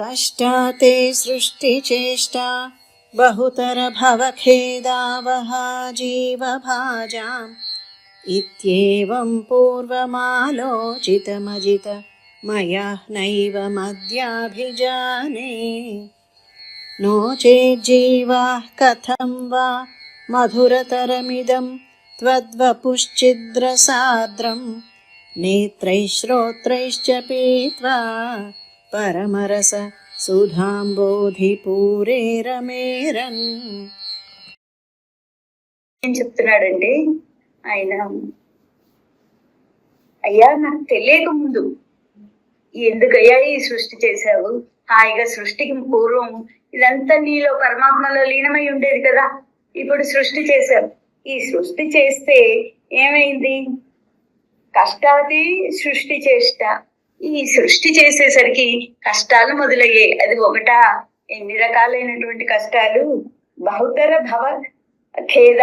कष्टा ते सृष्टिचेष्टा बहुतर भवखेदावहा जीवभाजाम् इत्येवं पूर्वमालोचितमजित मया नैव मद्याभिजाने नो चेज्जीवाः कथं वा मधुरतरमिदं त्वद्वपुश्चिद्रसाद्रं नेत्रैः श्रोत्रैश्च पीत्वा परमरस సుధాంబోధిపూరే రమేరన్ ఏం చెప్తున్నాడండి ఆయన అయ్యా నాకు తెలియక ముందు ఎందుకయ్యా ఈ సృష్టి చేశావు హాయిగా సృష్టికి పూర్వం ఇదంతా నీలో పరమాత్మలో లీనమై ఉండేది కదా ఇప్పుడు సృష్టి చేశావు ఈ సృష్టి చేస్తే ఏమైంది కష్టాది సృష్టి చేష్ట ఈ సృష్టి చేసేసరికి కష్టాలు మొదలయ్యాయి అది ఒకటా? ఎన్ని రకాలైనటువంటి కష్టాలు? బహుతర భవ ఖేద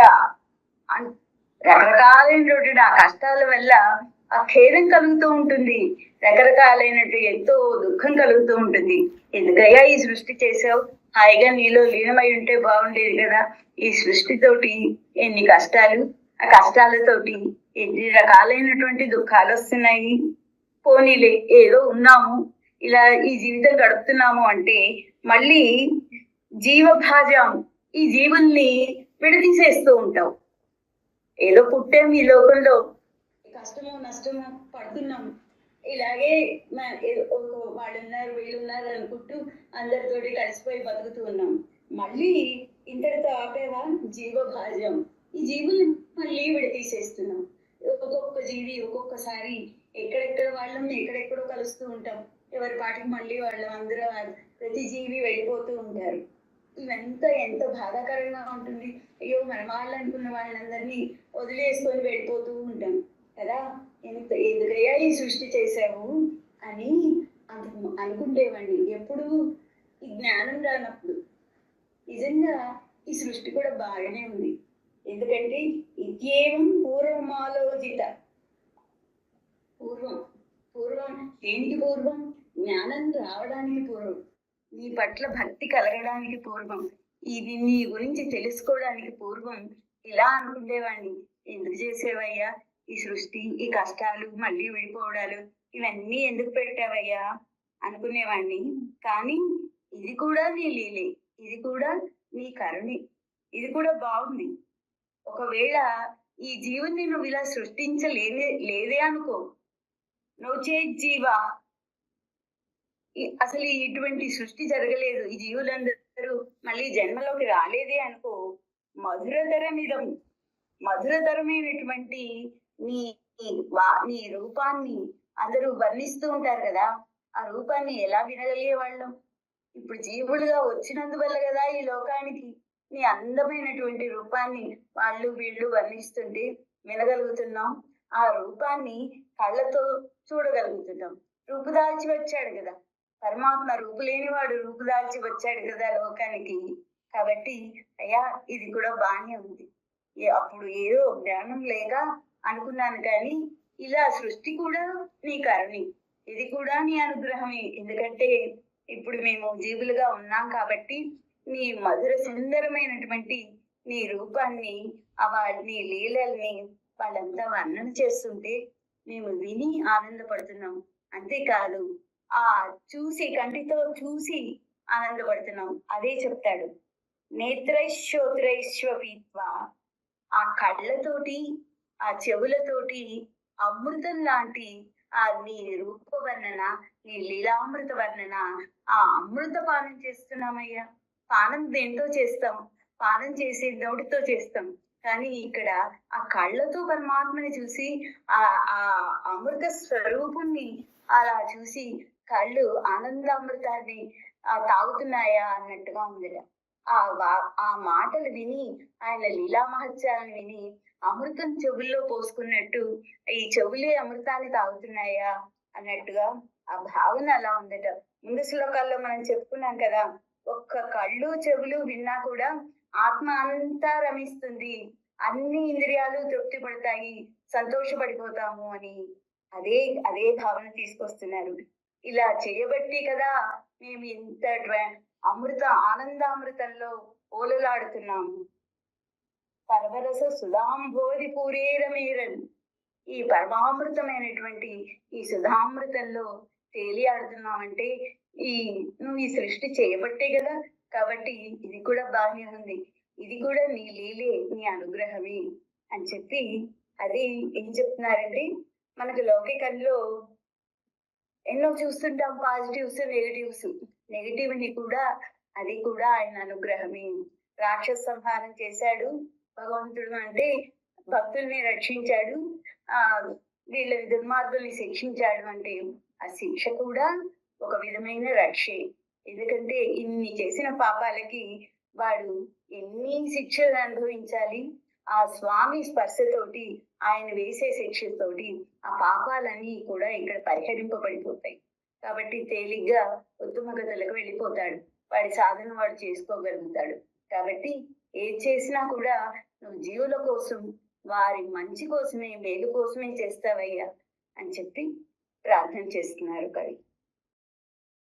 రకరకాలైనటువంటి ఆ కష్టాల వల్ల ఆ ఖేదం కలుగుతూ ఉంటుంది. రకరకాలైనటువంటి ఎంతో దుఃఖం కలుగుతూ ఉంటుంది. ఎందుకయ్యా ఈ సృష్టి చేసావు? హాయిగా నీలో లీనమై ఉంటే బాగుండేది కదా. ఈ సృష్టితోటి ఎన్ని కష్టాలు? ఆ కష్టాలతోటి ఎన్ని రకాలైనటువంటి దుఃఖాలు వస్తున్నాయి? పోనీలే ఏదో ఉన్నాము ఇలా ఈ జీవితం గడుపుతున్నాము అంటే మళ్ళీ జీవభాజం ఈ జీవుల్ని విడదీసేస్తూ ఉంటావు. ఏదో పుట్టాం ఈ లోకంలో. కష్టమో నష్టమో పడుతున్నాం ఇలాగే మ- ఏదో వాళ్ళు ఉన్నారు వీళ్ళు ఉన్నారు అనుకుంటూ అందరితోటి కలిసిపోయి బతుకుతూ ఉన్నాం మళ్ళీ ఇంతటితో ఆపేవా? జీవభాజం. ఈ జీవుల్ని మళ్ళీ విడదీసేస్తున్నాం ఒక్కొక్క జీవి ఒక్కొక్కసారి ఎక్కడెక్కడ వాళ్ళం ఎక్కడెక్కడో కలుస్తూ ఉంటాం. ఎవరి పాటికి మళ్ళీ వాళ్ళు అందరూ ప్రతి జీవి వెళ్ళిపోతూ ఉంటారు. ఇవంతా ఎంత బాధాకరంగా ఉంటుంది. అయ్యో మన వాళ్ళు అనుకున్న వాళ్ళందరినీ వదిలేసుకొని వెళ్ళిపోతూ ఉంటాం. కదా? ఎంత ఎందుకయ్యా ఈ సృష్టి చేసావు అని అంత అనుకుంటేవండి ఎప్పుడు ఈ జ్ఞానం రానప్పుడు. నిజంగా ఈ సృష్టి కూడా బాగానే ఉంది. ఎందుకంటే ఇత్యేవం పూర్వమాలోచిత. పూర్వం. పూర్వం ఏంటి పూర్వం? జ్ఞానం రావడానికి పూర్వం. నీ పట్ల భక్తి కలగడానికి పూర్వం. ఇది నీ గురించి తెలుసుకోవడానికి పూర్వం. ఇలా అనుకునేవాడిని ఎందుకు చేసేవయ్యా? ఈ సృష్టి ఈ కష్టాలు మళ్ళీ విడిపోవడాలు ఇవన్నీ ఎందుకు పెట్టావయ్యా? అనుకునేవాడిని. కానీ ఇది కూడా నీ లీలే. ఇది కూడా నీ కరుణి. ఇది కూడా బాగుంది. ఒకవేళ ఈ జీవుని నువ్వు ఇలా సృష్టించలేదే లేదే అనుకో నోచే జీవా. అసలు ఇటువంటి సృష్టి జరగలేదు. ఈ జీవులందరూ మళ్ళీ జన్మలోకి రాలేదే అనుకో మధురతరమిదం మధురతరమైనటువంటి నీ నీ నీ రూపాన్ని అందరూ వర్ణిస్తూ ఉంటారు కదా. ఆ రూపాన్ని ఎలా వినగలిగే వాళ్ళం ఇప్పుడు జీవులుగా వచ్చినందువల్ల కదా ఈ లోకానికి నీ అందమైనటువంటి రూపాన్ని వాళ్ళు వీళ్ళు వర్ణిస్తుంటే వినగలుగుతున్నాం. ఆ రూపాన్ని కళ్ళతో చూడగలుగుతున్నాం రూపుదాల్చి వచ్చాడు కదా. పరమాత్మ రూపులేనివాడు రూపుదాల్చి వచ్చాడు కదా లోకానికి. కాబట్టి అయ్యా ఇది కూడా బాగానే ఉంది. అప్పుడు ఏదో జ్ఞానం లేక అనుకున్నాను కానీ ఇలా సృష్టి కూడా నీ కరుణి. ఇది కూడా నీ అనుగ్రహమే. ఎందుకంటే ఇప్పుడు మేము జీవులుగా ఉన్నాం కాబట్టి నీ మధుర సుందరమైనటువంటి నీ రూపాన్ని ఆ నీ లీలల్ని వాళ్ళంతా వర్ణన చేస్తుంటే మేము విని ఆనందపడుతున్నాం. అంతేకాదు ఆ చూసి కంటితో చూసి ఆనందపడుతున్నాం. అదే చెప్తాడు. నేత్రైశ్రోత్రైశ్వపీత్వ ఆ కళ్ళతోటి ఆ చెవులతోటి అమృతం లాంటి ఆ నీ రూప వర్ణన నీ లీలామృత వర్ణన ఆ అమృత పానం చేస్తున్నామయ్యా. పానం దేంతో చేస్తాం? పానం చేసే నోటితో చేస్తాం. కానీ ఇక్కడ ఆ కళ్ళతో పరమాత్మని చూసి ఆ ఆ అమృత స్వరూపుణ్ణి అలా చూసి కళ్ళు ఆనంద అమృతాన్ని తాగుతున్నాయా అన్నట్టుగా ఉంది ఆ ఆ మాటలు విని ఆయన లీలా మహత్యాలను విని అమృతం చెవుల్లో పోసుకున్నట్టు ఈ చెవులే అమృతాన్ని తాగుతున్నాయా? అన్నట్టుగా ఆ భావన అలా ఉందట. ముందు శ్లోకాల్లో మనం చెప్పుకున్నాం కదా ఒక్క కళ్ళు చెవులు విన్నా కూడా ఆత్మ అంతా రమిస్తుంది. అన్ని ఇంద్రియాలు తృప్తి పడతాయి. సంతోషపడిపోతాము అని అదే అదే భావన తీసుకొస్తున్నారు. ఇలా చేయబట్టి కదా మేము ఇంత అమృత ఆనందామృతంలో ఓలలాడుతున్నాము. పరవరస సుధాంబోధి పూరేరమేరన్ ఈ పరమామృతమైనటువంటి ఈ సుధామృతంలో తేలియాడుతున్నామంటే ఈ నువ్వు ఈ సృష్టి చేయబట్టే కదా కాబట్టి ఇది కూడా బాగానే ఉంది. ఇది కూడా నీ లీలే నీ అనుగ్రహమే అని చెప్పి అది ఏం చెప్తున్నారండి మనకు లౌకికంలో ఎన్నో చూస్తుంటాం పాజిటివ్స్ నెగటివ్స్. నెగిటివ్ని కూడా అది కూడా ఆయన అనుగ్రహమే. రాక్షస సంహారం చేశాడు భగవంతుడు అంటే భక్తుల్ని రక్షించాడు ఆ వీళ్ళని దుర్మార్గుల్ని శిక్షించాడు అంటే ఆ శిక్ష కూడా ఒక విధమైన రక్షే. ఎందుకంటే ఇన్ని చేసిన పాపాలకి వాడు ఎన్ని శిక్షలు అనుభవించాలి? ఆ స్వామి స్పర్శతోటి ఆయన వేసే శిక్షతోటి ఆ పాపాలన్నీ కూడా ఇక్కడ పరిహరింపబడిపోతాయి. కాబట్టి తేలిగ్గా ఉత్తమగతులకు వెళ్ళిపోతాడు. వాడి సాధన వాడు చేసుకోగలుగుతాడు. కాబట్టి ఏది చేసినా కూడా నువ్వు జీవుల కోసం వారి మంచి కోసమే మేలు కోసమే చేస్తావయ్యా అని చెప్పి ప్రార్థన చేస్తున్నారు కవి.